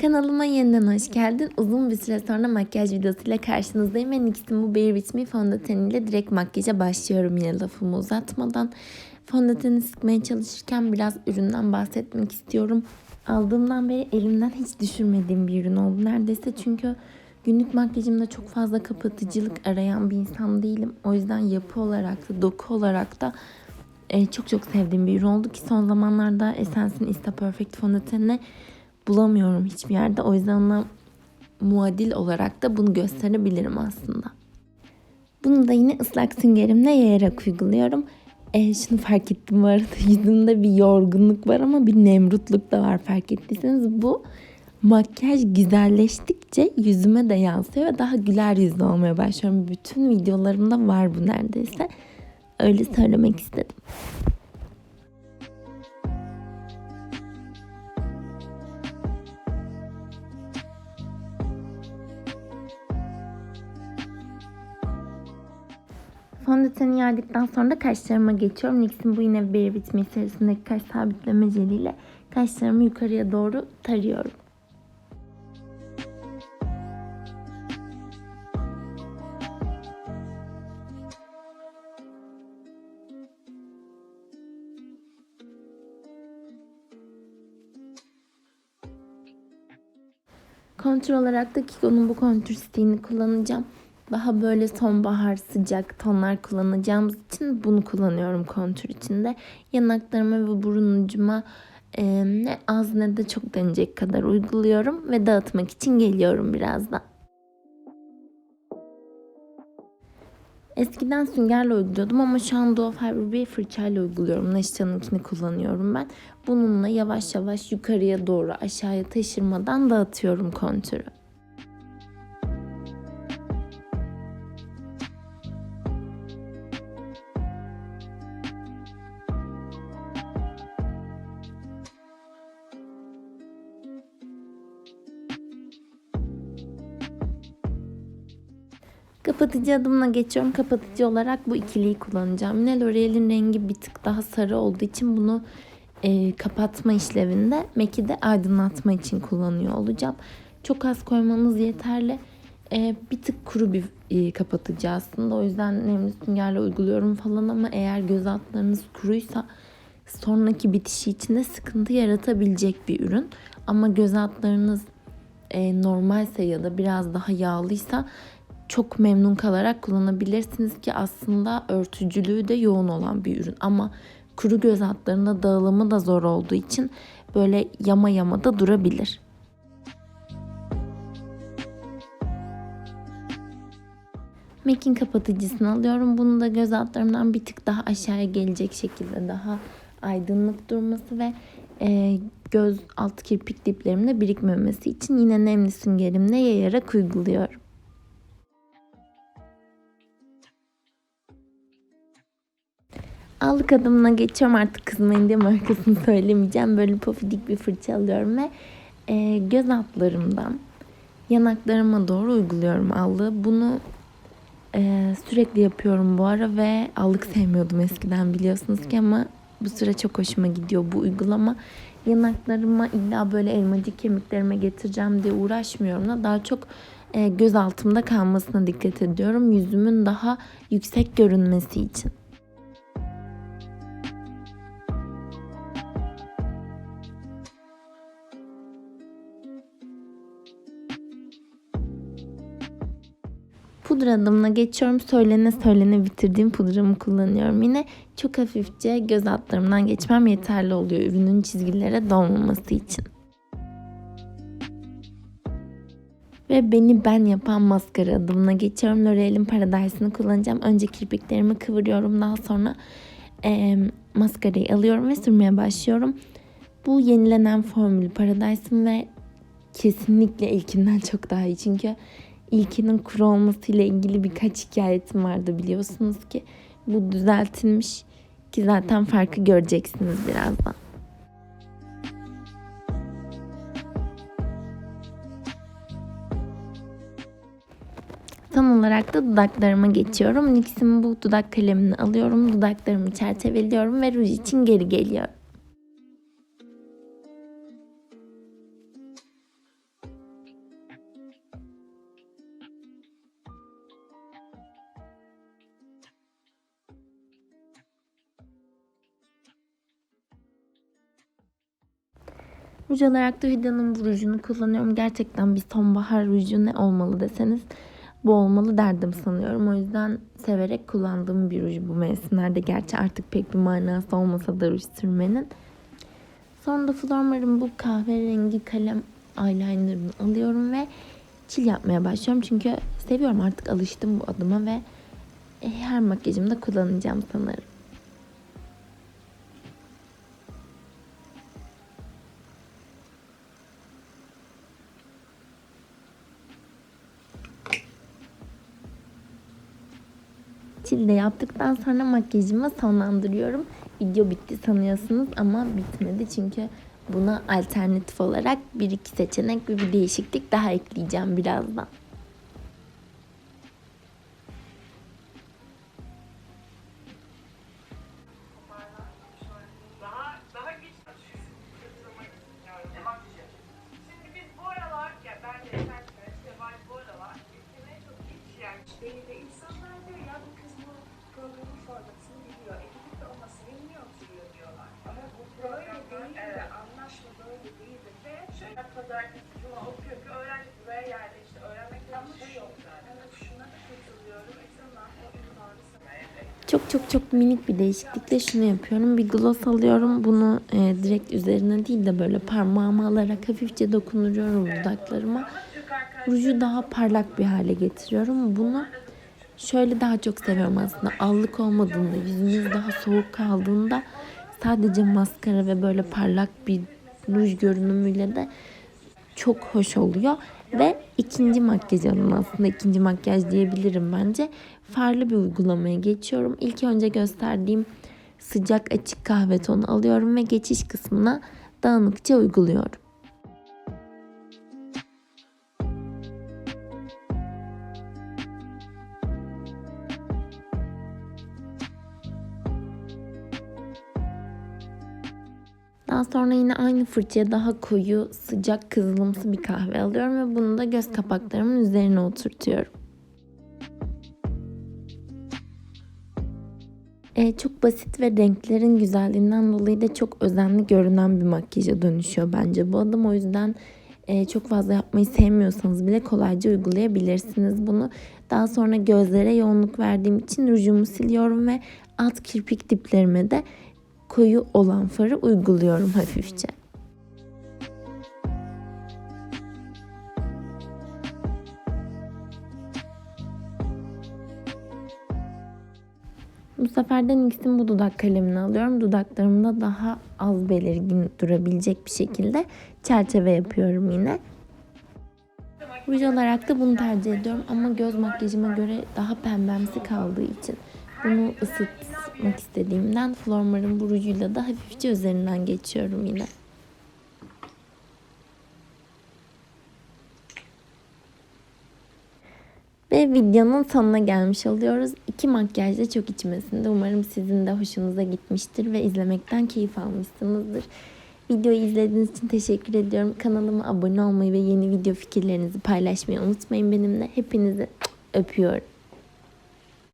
Kanalıma yeniden hoş geldin. Uzun bir süre sonra makyaj videosuyla karşınızdayım. Ben NYX'in bu Bare With Me fondöteniyle direkt makyaja başlıyorum yine lafımı uzatmadan. Fondöteni sıkmaya çalışırken biraz üründen bahsetmek istiyorum. Aldığımdan beri elimden hiç düşürmediğim bir ürün oldu neredeyse. Çünkü günlük makyajımda çok fazla kapatıcılık arayan bir insan değilim. O yüzden yapı olarak da doku olarak da e, çok çok sevdiğim bir ürün oldu ki son zamanlarda Essence'in Insta Perfect fondötenini bulamıyorum hiçbir yerde. O yüzden ona muadil olarak da bunu gösterebilirim aslında. Bunu da yine ıslak süngerimle yayarak uyguluyorum. E, şunu fark ettim bu arada yüzümde bir yorgunluk var ama bir nemrutluk da var fark ettiyseniz. Bu makyaj güzelleştikçe yüzüme de yansıyor ve daha güler yüzlü olmaya başlıyorum. Bütün videolarımda var bu neredeyse. Öyle söylemek istedim. Fondöteni yağdıktan sonra kaşlarıma geçiyorum. NYX'in bu yine Bare With Me serisindeki kaş sabitleme jeliyle kaşlarımı yukarıya doğru tarıyorum. Kontür olarak da Kiko'nun bu kontür stiğini kullanacağım. Daha böyle sonbahar sıcak tonlar kullanacağımız için bunu kullanıyorum kontür içinde. Yanaklarıma ve burun ucuma e, ne az ne de çok denecek kadar uyguluyorum ve dağıtmak için geliyorum birazdan. Eskiden süngerle uyguluyordum ama şu an Duo Fiber bir fırçayla uyguluyorum. Neşta'nınkini kullanıyorum ben. Bununla yavaş yavaş yukarıya doğru aşağıya taşırmadan dağıtıyorum kontürü. Kapatıcı adımına geçiyorum. Kapatıcı olarak bu ikiliyi kullanacağım. Yine L'Oreal'in rengi bir tık daha sarı olduğu için bunu e, kapatma işlevinde MAC'i de aydınlatma için kullanıyor olacağım. Çok az koymanız yeterli. E, bir tık kuru bir e, kapatıcı aslında. O yüzden nemli süngerle uyguluyorum falan ama eğer göz altlarınız kuruysa sonraki bitişi için de sıkıntı yaratabilecek bir ürün. Ama göz altlarınız e, normalse ya da biraz daha yağlıysa çok memnun kalarak kullanabilirsiniz ki aslında örtücülüğü de yoğun olan bir ürün. Ama kuru göz altlarında dağılımı da zor olduğu için böyle yama yama da durabilir. MAC'in kapatıcısını alıyorum. Bunu da göz altlarımdan bir tık daha aşağıya gelecek şekilde daha aydınlık durması ve e, göz alt kirpik diplerimde birikmemesi için yine nemli süngerimle yayarak uyguluyorum. Allık adımına geçiyorum artık kızmayın diye markasını söylemeyeceğim. Böyle pofidik bir fırça alıyorum ve e, göz altlarımdan yanaklarıma doğru uyguluyorum allığı. Bunu e, sürekli yapıyorum bu ara ve allık sevmiyordum eskiden biliyorsunuz ki ama bu süre çok hoşuma gidiyor bu uygulama. Yanaklarıma illa böyle elmacık kemiklerime getireceğim diye uğraşmıyorum da daha çok e, göz altımda kalmasına dikkat ediyorum. Yüzümün daha yüksek görünmesi için. Pudra adımına geçiyorum. Söylene söylene bitirdiğim pudramı kullanıyorum. Yine çok hafifçe göz altlarımdan geçmem yeterli oluyor ürünün çizgilere dolmaması için. Ve beni ben yapan maskara adımına geçiyorum. L'Oreal'in Paradise'ını kullanacağım. Önce kirpiklerimi kıvırıyorum. Daha sonra e, maskarayı alıyorum ve sürmeye başlıyorum. Bu yenilenen formül Paradise'ın ve kesinlikle ilkinden çok daha iyi. Çünkü İlkinin kuru olmasıyla ilgili birkaç hikayetim vardı biliyorsunuz ki. Bu düzeltilmiş ki zaten farkı göreceksiniz birazdan. Son olarak da dudaklarıma geçiyorum. NYX'in bu dudak kalemini alıyorum. Dudaklarımı çerçeveliyorum ve ruj için geri geliyorum. Ruj olarak da Hüda'nın bu rujunu kullanıyorum. Gerçekten bir sonbahar ruju ne olmalı deseniz bu olmalı derdim sanıyorum. O yüzden severek kullandığım bir ruj bu mevsimlerde. Gerçi artık pek bir manası olmasa da ruj sürmenin. Sonra da Flormar'ın bu kahverengi kalem eyelinerını alıyorum ve çil yapmaya başlıyorum. Çünkü seviyorum artık alıştım bu adıma ve her makyajımda kullanacağım sanırım. Çilde yaptıktan sonra makyajımı sonlandırıyorum. Video bitti sanıyorsunuz ama bitmedi çünkü buna alternatif olarak bir iki seçenek ve bir değişiklik daha ekleyeceğim birazdan. Çok çok minik bir değişiklikle şunu yapıyorum. Bir gloss alıyorum. Bunu e, direkt üzerine değil de böyle parmağıma alarak hafifçe dokunuruyorum dudaklarıma. Ruju daha parlak bir hale getiriyorum. Bunu şöyle daha çok seviyorum aslında. Allık olmadığında, yüzünüz daha soğuk kaldığında sadece maskara ve böyle parlak bir ruj görünümüyle de çok hoş oluyor. Ve ikinci makyaj adım aslında ikinci makyaj diyebilirim bence. Farlı bir uygulamaya geçiyorum. İlk önce gösterdiğim sıcak açık kahve tonu alıyorum ve geçiş kısmına dağınıkça uyguluyorum. Sonra yine aynı fırçaya daha koyu, sıcak, kızılımsı bir kahve alıyorum ve bunu da göz kapaklarımın üzerine oturtuyorum. Ee, çok basit ve renklerin güzelliğinden dolayı da çok özenli görünen bir makyaja dönüşüyor bence bu adım. O yüzden e, çok fazla yapmayı sevmiyorsanız bile kolayca uygulayabilirsiniz bunu. Daha sonra gözlere yoğunluk verdiğim için rujumu siliyorum ve alt kirpik diplerime de koyu olan farı uyguluyorum hafifçe. Bu sefer de NYX'in bu dudak kalemini alıyorum. Dudaklarımda daha az belirgin durabilecek bir şekilde çerçeve yapıyorum yine. Ruj olarak da bunu tercih ediyorum ama göz makyajıma göre daha pembemsi kaldığı için bunu ısıtmak istediğimden Flormar'ın bu rujuyla da hafifçe üzerinden geçiyorum yine. Ve videonun sonuna gelmiş oluyoruz. İki makyaj da çok içmesinde. Umarım sizin de hoşunuza gitmiştir ve izlemekten keyif almışsınızdır. Videoyu izlediğiniz için teşekkür ediyorum. Kanalıma abone olmayı ve yeni video fikirlerinizi paylaşmayı unutmayın benimle. Hepinizi öpüyorum.